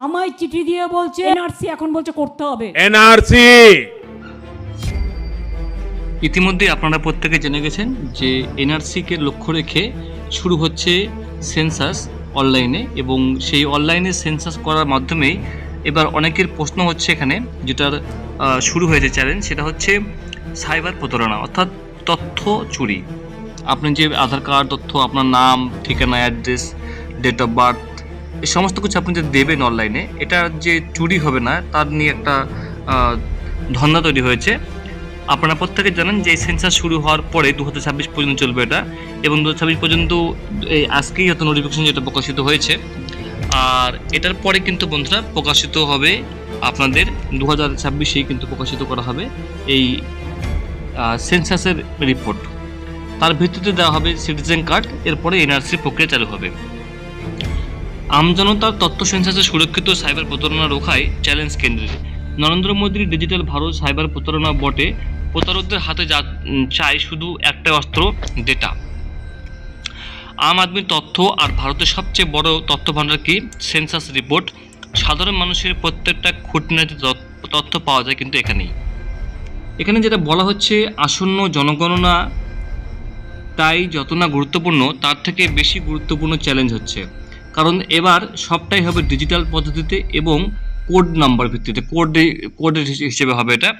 আমায় চিঠি দিয়ে বলছে এনআরসি এখন বলছে করতে হবে। এনআরসি। ইতিমধ্যে আপনারা প্রত্যেকে জেনে গেছেন যে এনআরসিকে লক্ষ্য রেখে শুরু হচ্ছে সেন্সাস অনলাইনে এবং সেই অনলাইনে সেন্সাস করার মাধ্যমেই এবার অনেকের প্রশ্ন হচ্ছে এখানে যেটার শুরু হয়েছে চ্যালেঞ্জ সেটা হচ্ছে সাইবার প্রতারণা অর্থাৎ তথ্য চুরি। আপনি যে আধার কার্ড তথ্য আপনার নাম ঠিকানা অ্যাড্রেস ডেট অফ বার্থ এই সমস্ত কিছু আপনি যে দেবেন অনলাইনে এটা যে চুরি হবে না, তার নিয়ে একটা ধারণা তৈরি হয়েছে। আপনারা প্রত্যেকে জানেন যে এই সেন্সাস শুরু হওয়ার পরে দু হাজার ছাব্বিশ পর্যন্ত চলবে এটা এবং দু ছাব্বিশ পর্যন্ত এই আজকেই হয়তো নোটিফিকেশন যেটা প্রকাশিত হয়েছে। আর এটার পরে কিন্তু বন্ধুরা প্রকাশিত হবে আপনাদের দু হাজার ছাব্বিশেই কিন্তু প্রকাশিত করা হবে এই সেন্সাসের রিপোর্ট তার ভিত্তিতে দেওয়া হবে সিটিজেন কার্ড এরপরে এনআরসি প্রক্রিয়া চালু হবে। আমজনতার তথ্য সেন্সাসে সুরক্ষিত সাইবার প্রতারণা রোখায় চ্যালেঞ্জ কেন্দ্রের নরেন্দ্র মোদীর ডিজিটাল ভারত সাইবার প্রতারণা বটে। প্রতারকদের হাতে যা চাই শুধু একটা অস্ত্র ডেটা আম আদমির তথ্য আর ভারতের সবচেয়ে বড় তথ্য ভাণ্ডার কি? Census report. সাধারণ মানুষের প্রত্যেকটা খুঁটিনাটি তথ্য পাওয়া যায় কিন্তু এখানেই। এখানে যেটা বলা হচ্ছে, আসন্ন জনগণনা তাই যত না গুরুত্বপূর্ণ, তার থেকে বেশি গুরুত্বপূর্ণ চ্যালেঞ্জ হচ্ছে। কারণ এবার সবটাই হবে ডিজিটাল পদ্ধতিতে এবং কোড নাম্বার ভিত্তিতে। কোড কোডের হিসেবে হবে এটা।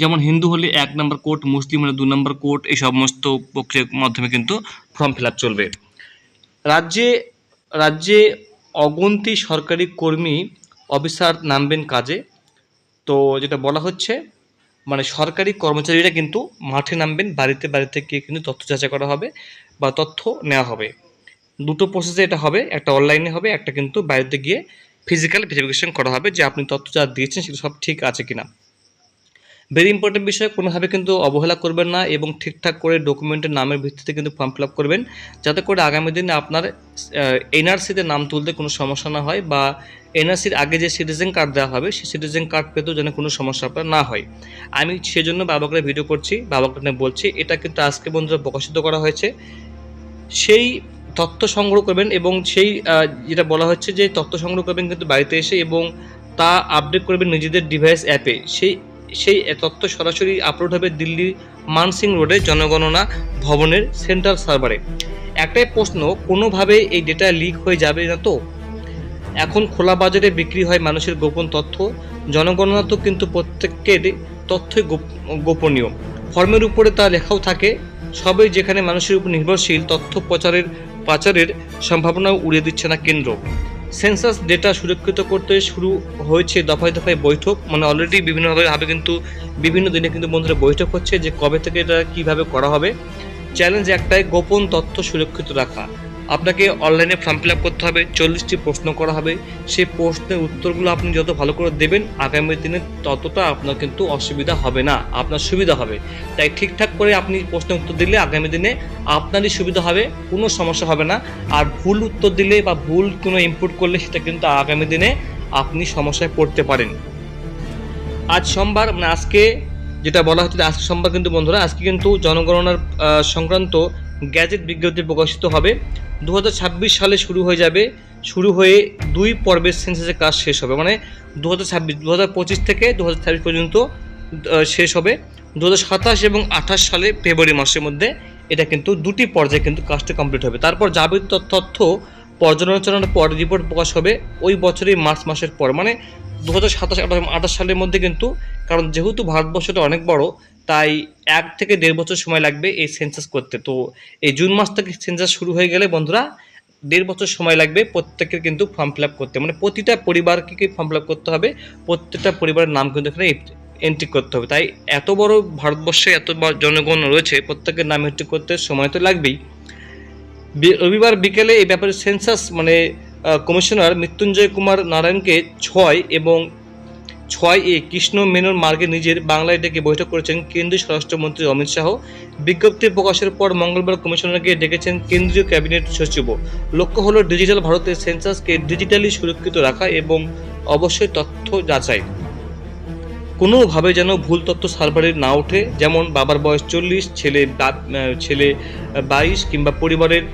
যেমন হিন্দু হলে এক নম্বর কোড মুসলিম হলে দু নম্বর কোড এই সমস্ত প্রক্রিয়ার মাধ্যমে কিন্তু ফর্ম ফিল চলবে। রাজ্যে রাজ্যে অগন্তি সরকারি কর্মী অফিসার নামবেন কাজে। তো যেটা বলা হচ্ছে মানে সরকারি কর্মচারীরা কিন্তু মাঠে নামবেন, বাড়িতে বাড়িতে গিয়ে কিন্তু তথ্য যাচাই করা হবে বা তথ্য নেওয়া হবে। দুটো প্রসেসে এটা হবে, একটা অনলাইনে হবে, একটা কিন্তু বাড়িতে গিয়ে ফিজিক্যাল ভেরিফিকেশন করা হবে যে আপনি তথ্য যা দিয়েছেন সেটা সব ঠিক আছে কিনা। ভেরি ইম্পর্টেন্ট বিষয়, কোনোভাবে কিন্তু অবহেলা করবেন না এবং ঠিকঠাক করে ডকুমেন্টের নামের ভিত্তিতে কিন্তু ফর্ম ফিল করবেন, যাতে করে আগামী দিনে আপনার এনআরসিতে নাম তুলতে কোনো সমস্যা না হয় বা এনআরসির আগে যে সিটিজেন কার্ড দেওয়া হবে, সেই সিটিজেন কার্ড পেতেও যেন কোনো সমস্যা আপনার না হয়। আমি সেজন্য বাবাকে ভিডিও করছি, বাবাকে বলছি, এটা কিন্তু আজকে বন্ধুরা প্রকাশিত করা হয়েছে। সেই তথ্য সংগ্রহ করবেন এবং সেই যেটা বলা হচ্ছে যে তথ্য সংগ্রহ করবেন কিন্তু বাড়িতে এসে এবং তা আপডেট করবেন নিজেদের ডিভাইস অ্যাপে সেই সেই তথ্য সরাসরি আপলোড হবে দিল্লির মানসিং রোডে জনগণনা ভবনের সেন্ট্রাল সার্ভারে একটাই প্রশ্ন, কোনোভাবে এই ডেটা লিক হয়ে যাবে না তো? এখন খোলা বাজারে বিক্রি হয় মানুষের গোপন তথ্য, জনগণনা তো কিন্তু প্রত্যেকের তথ্যই গোপ- গোপনীয়। ফর্মের উপরে তা লেখাও থাকে। সবই যেখানে মানুষের উপর নির্ভরশীল, তথ্য প্রচারের পাচারের সম্ভাবনাও উড়িয়ে দিচ্ছে না কেন্দ্র। সেন্সাস ডেটা সুরক্ষিত করতে শুরু হয়েছে দফায় দফায় বৈঠক। মানে অলরেডি বিভিন্নভাবে হবে কিন্তু বিভিন্ন দিনে কিন্তু বন্ধুরা বৈঠক হচ্ছে যে কবে থেকে এটা কীভাবে করা হবে। চ্যালেঞ্জ একটাই, গোপন তথ্য সুরক্ষিত রাখা। আপনাকে অনলাইনে ফর্ম ফিল আপ করতে হবে, চল্লিশটি প্রশ্ন করা হবে। সেই প্রশ্নের উত্তরগুলো আপনি যত ভালো করে দেবেন, আগামী দিনে ততটা আপনার কিন্তু অসুবিধা হবে না, আপনার সুবিধা হবে। তাই ঠিকঠাক করে আপনি প্রশ্নের উত্তর দিলে আগামী দিনে আপনারই সুবিধা হবে, কোনো সমস্যা হবে না। আর ভুল উত্তর দিলে বা ভুল কোনো ইনপুট করলে সেটা কিন্তু আগামী দিনে আপনি সমস্যায় পড়তে পারেন। আজ সোমবার মানে আজকে যেটা বলা হচ্ছে আজকে সোমবার কিন্তু বন্ধুরা, আজকে কিন্তু জনগণনার সংক্রান্ত গ্যাজেট বিজ্ঞপ্তি প্রকাশিত হবে। দু হাজার ছাব্বিশ সালে শুরু হয়ে যাবে। শুরু হয়ে দুই পর্বের সেন্সাসের কাজ শেষ হবে। মানে দু হাজার ছাব্বিশ দু হাজার পঁচিশ থেকে দু হাজার ছাব্বিশ পর্যন্ত শেষ হবে। দু হাজার সাতাশ এবং আঠাশ সালে ফেব্রুয়ারি মাসের মধ্যে এটা কিন্তু দুটি পর্যায়ে কিন্তু কাজটা কমপ্লিট হবে। তারপর যাবতীয় তথ্য পর্যালোচনার পর রিপোর্ট প্রকাশ হবে, ওই বছরই মার্চ মাসের পর। মানে দু হাজার সাতাশ, আঠাশ সালের মধ্যে কিন্তু, কারণ যেহেতু ভারতবর্ষটা অনেক বড়, তাই এক থেকে দেড় বছর সময় লাগবে এই সেন্সাস করতে। তো এই জুন মাস থেকে সেন্সাস শুরু হয়ে গেলে বন্ধুরা, দেড় বছর সময় লাগবে প্রত্যেকের কিন্তু ফর্ম ফিল করতে। মানে প্রতিটা পরিবারকে ফর্ম ফিল করতে হবে, প্রত্যেকটা পরিবারের নাম কিন্তু এখানে এন্ট্রি করতে হবে। তাই এত বড় ভারতবর্ষে এত জনগণ রয়েছে, প্রত্যেকের নাম এন্ট্রি করতে সময় তো লাগবেই। রবিবার বিকেলে এই ব্যাপারে সেন্সাস মানে কমিশনার মৃত্যুঞ্জয় কুমার নারায়ণকে ছয় এবং ছয় এ কৃষ্ণ মেনন মার্গে নিজের বাংলায় ডেকে বৈঠক করেছেন কেন্দ্রীয় স্বরাষ্ট্রমন্ত্রী অমিত শাহ। বিজ্ঞপ্তি প্রকাশের পর মঙ্গলবার কমিশনারকে ডেকেছেন কেন্দ্রীয় ক্যাবিনেট সচিব। লক্ষ্য হলো ডিজিটাল ভারতের সেন্সাসকে ডিজিটালি সুরক্ষিত রাখা এবং অবশ্যই তথ্য যাচাই। কোনোভাবে যেন ভুল তথ্য সার্ভারে না ওঠে, যেমন বাবার বয়স চল্লিশ, ছেলে ছেলে বাইশ কিংবা পরিবারের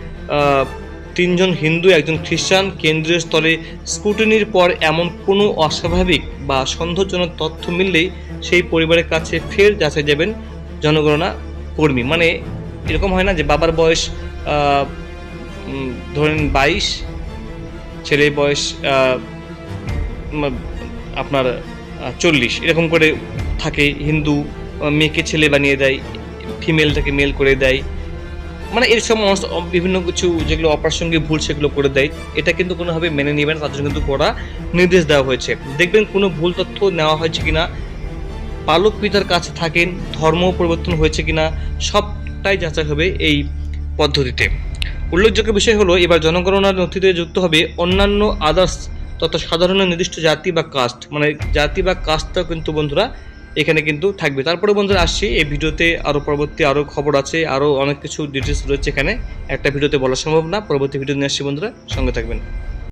তিনজন হিন্দু, একজন খ্রিস্টান, কেন্দ্রীয় স্তরে স্কুটিনির পর এমন কোনো অস্বাভাবিক বা সন্দেহজনক তথ্য মিললেই সেই পরিবারের কাছে ফের যাচাই যাবেন জনগণনা কর্মী। মানে এরকম হয় না যে বাবার বয়স ধরেন বাইশ, ছেলের বয়স আপনার চল্লিশ। এরকম করে থাকে, হিন্দু মেয়েকে ছেলে বানিয়ে দেয়, ফিমেলটাকে মেল করে দেয়। মানে এর সমস্ত বিভিন্ন কিছু যেগুলো অপ্রাসঙ্গিক ভুল সেগুলো করে দেয়, এটা কিন্তু কোনোভাবে মেনে নেবেন তার জন্য কিন্তু করা নির্দেশ দেওয়া হয়েছে। দেখবেন কোনো ভুল তথ্য নেওয়া হয়েছে কিনা, পালক পিতার কাছে থাকেন, ধর্ম পরিবর্তন হয়েছে কিনা, সবটাই যাচাই হবে এই পদ্ধতিতে। উল্লেখযোগ্য বিষয় হলো, এবার জনগণনার নথিতে যুক্ত হবে অন্যান্য আদার্স তথা সাধারণ নির্দিষ্ট জাতি বা কাস্ট মানে জাতি বা কাস্টটাও কিন্তু বন্ধুরা এখানে কিন্তু থাকবে। তারপরে বন্ধুরা আসছি, এই ভিডিওতে আরও পরবর্তী আরও খবর আছে আরও অনেক কিছু ডিটেলস রয়েছে এখানে। একটা ভিডিওতে বলা সম্ভব না, পরবর্তী ভিডিও নিয়ে আসছি বন্ধুরা, সঙ্গে থাকবেন।